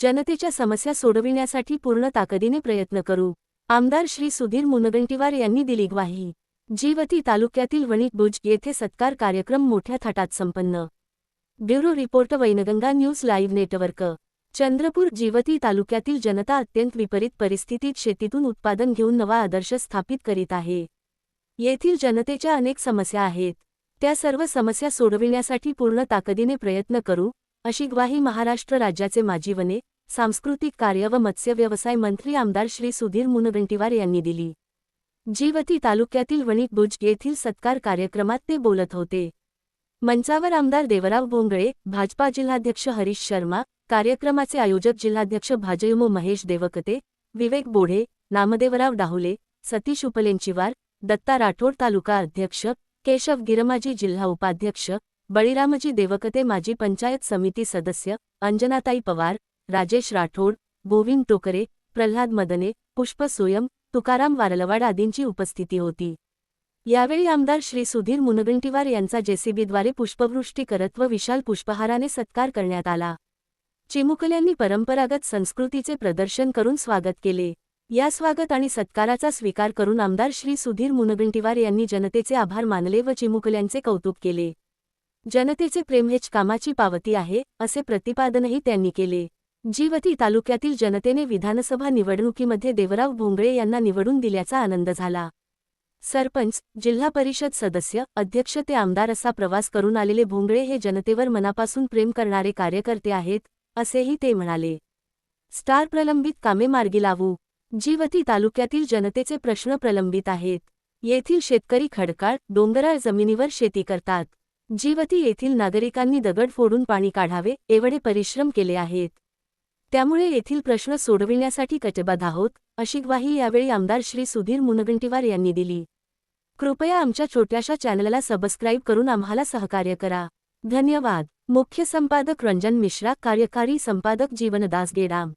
जनतेच्या समस्या सोडविण्यासाठी पूर्ण ताकदीने प्रयत्न करू. आमदार श्री सुधीर मुनगंटीवार यांनी दिली ग्वाही. जीवती तालुक्यातील वणिकभुज येथे सत्कार कार्यक्रम मोठ्या थाटात संपन्न. Bureau report Wainganga news live network. Chandrapur Jiwati तालुक्यातील जनता अत्यंत विपरीत परिस्थितीत शेतीतून उत्पादन घेऊन नवा आदर्श स्थापित करीत आहे. येथील जनतेच्या अनेक समस्या आहेत. त्या सर्व समस्या सोडविण्यासाठी पूर्ण ताकदीने प्रयत्न करू. अशी ग्वाही महाराष्ट्र राज्याचे माजी वने सांस्कृतिक कार्य व मत्स्य व्यवसाय मंत्री आमदार श्री सुधीर मुनगंटीवार यांनी दिली. जीवती तालुक्यातील वणिक बुज येथील सत्कार कार्यक्रमात ते बोलत होते. मंचावर आमदार देवराव बोंगळे भाजपा जिल्हाध्यक्ष हरीश शर्मा कार्यक्रमाचे आयोजक जिल्हाध्यक्ष भाजयुमो महेश देवकते विवेक बोढे नामदेवराव डाहुले सतीश उपलेंचीवार दत्ता राठोड तालुका अध्यक्ष केशव गिरमाजी जिल्हा उपाध्यक्ष बळीरामजी देवकते माजी पंचायत समिती सदस्य अंजनाताई पवार राजेश राठोड गोविंद टोकरे प्रल्हाद मदने पुष्प सोयम तुकाराम वारलवाड आदींची उपस्थिती होती. यावेळी आमदार श्री सुधीर मुनगंटीवार यांचा जेसीबीद्वारे पुष्पवृष्टी करत व विशाल पुष्पहाराने सत्कार करण्यात आला. चिमुकल्यांनी परंपरागत संस्कृतीचे प्रदर्शन करून स्वागत केले. या स्वागत आणि सत्काराचा स्वीकार करून आमदार श्री सुधीर मुनगंटीवार यांनी जनतेचे आभार मानले व चिमुकल्यांचे कौतुक केले. जनतेचे प्रेम हेच कामाची पावती आहे असे प्रतिपादनही त्यांनी केले. जीवती तालुक्यातील जनतेने विधानसभा निवडणुकीमध्ये देवराव भोंगळे यांना निवडून दिल्याचा आनंद झाला. सरपंच जिल्हा परिषद सदस्य अध्यक्ष ते आमदार असा प्रवास करून आलेले भोंगळे हे जनतेवर मनापासून प्रेम करणारे कार्यकर्ते आहेत असेही ते म्हणाले. स्टार प्रलंबित कामे मार्गी लावू. जीवती तालुक्यातील जनतेचे प्रश्न प्रलंबित आहेत. येथील शेतकरी खडकाळ डोंगराळ जमिनीवर शेती करतात. जीवती येथील नागरिकांनी दगड फोडून पाणी काढावे एवढे परिश्रम केले आहेत. त्यामुळे येथील प्रश्न सोडविण्यासाठी कटिबद्ध आहोत अशी ग्वाही यावेळी आमदार श्री सुधीर मुनगंटीवार यांनी दिली. कृपया आमच्या छोट्याशा चॅनलला सबस्क्राईब करून आम्हाला सहकार्य करा. धन्यवाद. मुख्य संपादक रंजन मिश्रा कार्यकारी संपादक जीवनदास गेडाम